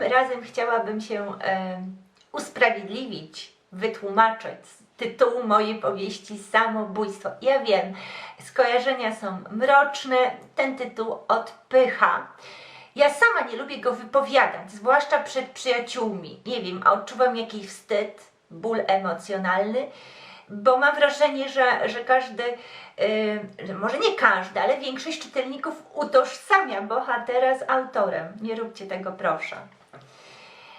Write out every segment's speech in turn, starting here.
razem chciałabym się e, usprawiedliwić, wytłumaczyć z tytułu mojej powieści Samobójstwo. Ja wiem, skojarzenia są mroczne, ten tytuł odpycha. Ja sama nie lubię go wypowiadać, zwłaszcza przed przyjaciółmi. Nie wiem, a odczuwam jakiś wstyd, ból emocjonalny, bo mam wrażenie, że, że każdy, yy, że może nie każdy, ale większość czytelników utożsamia bohatera z autorem. Nie róbcie tego, proszę.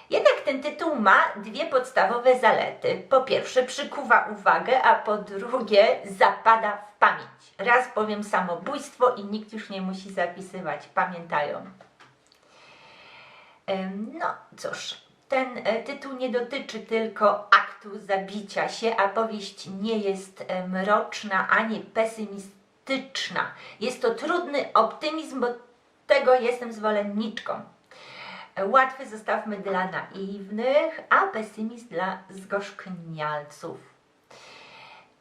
Jednak ten tytuł ma dwie podstawowe zalety. Po pierwsze, przykuwa uwagę, a po drugie, zapada w pamięć. Raz powiem samobójstwo i nikt już nie musi zapisywać, pamiętają. No cóż, ten e, tytuł nie dotyczy tylko aktu zabicia się, a powieść nie jest e, mroczna ani pesymistyczna. Jest to trudny optymizm, bo tego jestem zwolenniczką. E, Łatwy zostawmy dla naiwnych, a pesymizm dla zgorzknialców.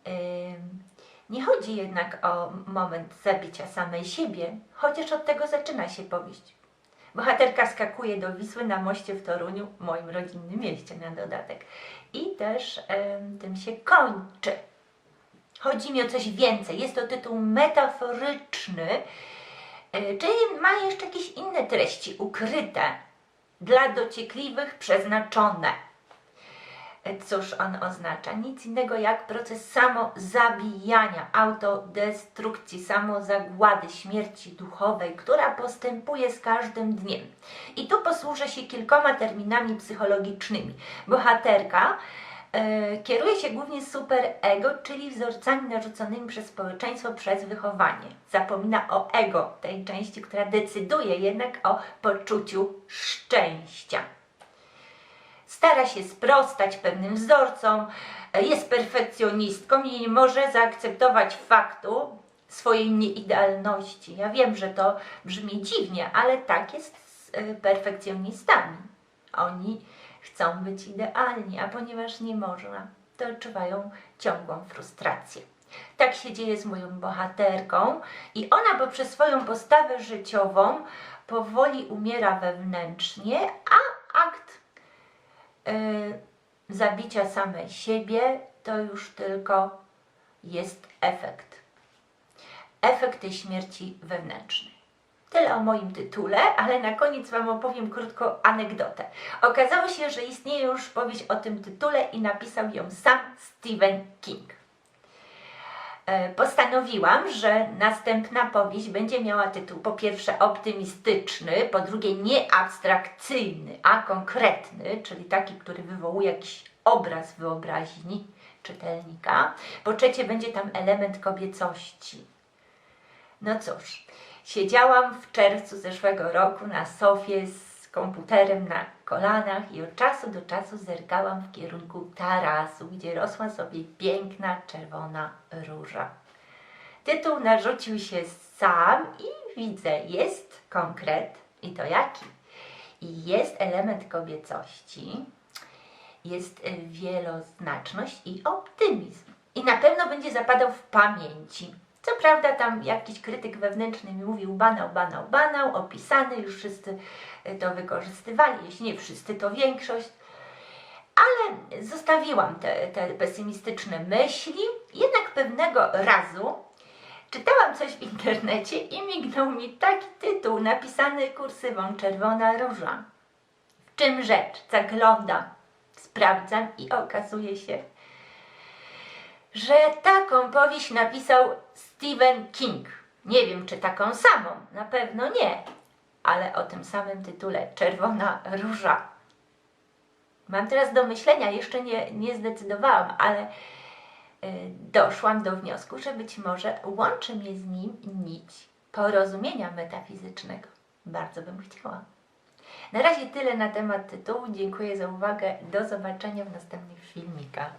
Ym, Nie chodzi jednak o moment zabicia samej siebie, chociaż od tego zaczyna się powieść. Bohaterka skakuje do Wisły na moście w Toruniu, moim rodzinnym mieście na dodatek. I też tym się kończy. Chodzi mi o coś więcej. Jest to tytuł metaforyczny, e, czyli ma jeszcze jakieś inne treści ukryte, dla dociekliwych przeznaczone. Cóż on oznacza? Nic innego jak proces samozabijania, autodestrukcji, samozagłady, śmierci duchowej, która postępuje z każdym dniem. I tu posłużę się kilkoma terminami psychologicznymi. Bohaterka e, kieruje się głównie superego, czyli wzorcami narzuconymi przez społeczeństwo przez wychowanie. Zapomina o ego, tej części, która decyduje jednak o poczuciu szczęścia stara się sprostać pewnym wzorcom, e, jest perfekcjonistką i nie może zaakceptować faktu swojej nieidealności. Ja wiem, że to brzmi dziwnie, ale tak jest z e, perfekcjonistami. Oni chcą być idealni, a ponieważ nie można, to odczuwają ciągłą frustrację. Tak się dzieje z moją bohaterką i ona poprzez swoją postawę życiową powoli umiera wewnętrznie, a akt zabicia samej siebie to już tylko jest efekt. Efekt tej śmierci wewnętrznej. Tyle o moim tytule, ale na koniec Wam opowiem krótko anegdotę. Okazało się, że istnieje już powieść o tym tytule i napisał ją sam Stephen King. E, Postanowiłam, że następna powieść będzie miała tytuł po pierwsze optymistyczny, po drugie nie abstrakcyjny, a konkretny, czyli taki, który wywołuje jakiś obraz wyobraźni czytelnika. Po trzecie będzie tam element kobiecości. No cóż, siedziałam w czerwcu zeszłego roku na sofie z komputerem na kolanach i od czasu do czasu zerkałam w kierunku tarasu, gdzie rosła sobie piękna czerwona róża. Tytuł narzucił się sam i widzę, jest konkret i to jaki? I jest element kobiecości, jest y, wieloznaczność i optymizm. I na pewno będzie zapadał w pamięci. Co prawda tam jakiś krytyk wewnętrzny mi mówił banał, banał, banał, opisany, już wszyscy y, to wykorzystywali, jeśli nie wszyscy, to większość. Ale zostawiłam te, te pesymistyczne myśli, jednak pewnego razu czytałam coś w internecie i mignął mi taki tytuł napisany kursywą Czerwona Róża. W czym rzecz? Zaglądam, sprawdzam i okazuje się, że taką powieść napisał Stephen King. Nie wiem, czy taką samą, na pewno nie, ale o tym samym tytule Czerwona Róża. Mam teraz do myślenia, jeszcze nie, nie zdecydowałam, ale y, doszłam do wniosku, że być może łączy mnie z nim nić porozumienia metafizycznego. Bardzo bym chciała. Na razie tyle na temat tytułu. Dziękuję za uwagę. Do zobaczenia w następnych filmikach.